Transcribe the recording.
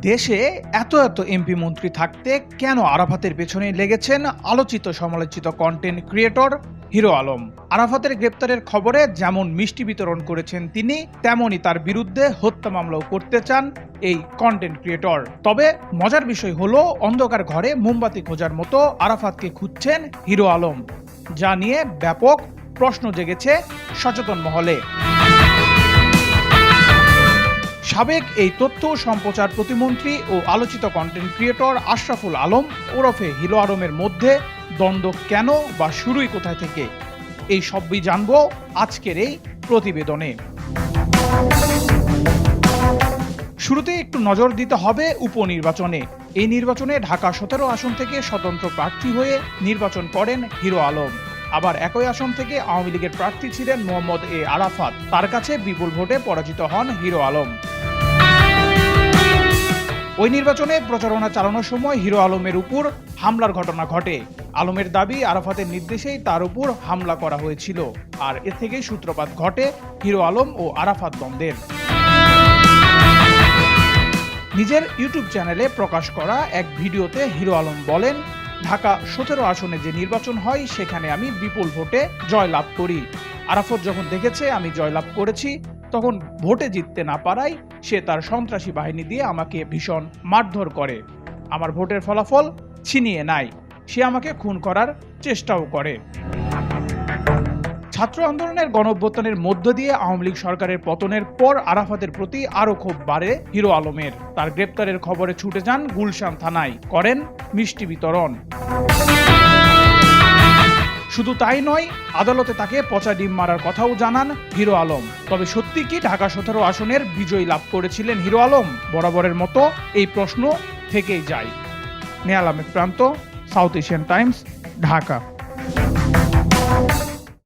দেশে এত এত এমপি মন্ত্রী থাকতে কেন আরাফাতের পেছনে লেগেছেন আলোচিত সমালোচিত কন্টেন্ট ক্রিয়েটর হিরো আলম? আরাফাতের গ্রেপ্তারের খবরে যেমন মিষ্টি বিতরণ করেছেন তিনি তেমনই তার বিরুদ্ধে হত্যা মামলাও করতে চান এই কন্টেন্ট ক্রিয়েটর তবে মজার বিষয় হলো, অন্ধকার ঘরে মোমবাতি খোঁজার মতো আরাফাতকে খুঁজছেন হিরো আলম, যা নিয়ে ব্যাপক প্রশ্ন জেগেছে সচেতন মহলে। সাবেক এই তথ্য সম্প্রচার প্রতিমন্ত্রী ও আলোচিত কন্টেন্ট ক্রিয়েটর আশরাফুল আলম ওরফে হিলো আলমের মধ্যে দ্বন্দ্ব কেন বা শুরুই কোথায় থেকে? এই সবই জানব আজকের এই প্রতিবেদনে। শুরুতে একটু নজর দিতে হবে উপনির্বাচনে। এই নির্বাচনে ঢাকা সতেরো আসন থেকে স্বতন্ত্র প্রার্থী হয়ে নির্বাচন করেন হিরো আলম। আবার একই আসন থেকে আওয়ামী লীগের প্রার্থী ছিলেন মোহাম্মদ এ আরাফাত। তার কাছে বিপুল ভোটে পরাজিত হন হিরো আলম। ওই নির্বাচনে প্রচারণা চালানোর সময় হিরো আলমের উপর হামলার ঘটনা ঘটে। আলমের দাবি, আরাফাতের নির্দেশেই তার উপর হামলা করা হয়েছিল। আর এ থেকেই সূত্রপাত ঘটে হিরো আলম ও আরাফাত দ্বন্দ্বের নিজের ইউটিউব চ্যানেলে প্রকাশ করা এক ভিডিওতে হিরো আলম বলেন, ঢাকা সতেরো আসনে যে নির্বাচন হয়, সেখানে আমি বিপুল ভোটে জয়লাভ করি। আরাফত যখন দেখেছে, আমি জয়লাভ করেছি। তখন ভোটে জিততে না পারায় সে তার সন্ত্রাসী বাহিনী দিয়ে আমাকে ভীষণ মারধর করে। আমার ভোটের ফলাফল ছিনিয়ে নেয়। সে আমাকে খুন করার চেষ্টাও করে। ছাত্র আন্দোলনের গণঅভ্যুত্থানের মধ্য দিয়ে আওয়ামী লীগ সরকারের পতনের পর আরাফাতের প্রতি আরও ক্ষোভ বাড়ে হিরো আলমের। তার গ্রেপ্তারের খবরে ছুটে যান গুলশান থানায়। করেন মিষ্টি বিতরণ। শুধু তাই নয়, আদালতে তাকে পচা ডিম মারার কথাও জানান হিরো আলম। তবে সত্যি কি ঢাকা সতেরো আসনের বিজয়ী লাভ করেছিলেন হিরো আলম? বরাবরের মতো এই প্রশ্ন থেকেই যায়। নেয়াল আহমেদ প্রান্ত, সাউথ এশিয়ান টাইমস, ঢাকা।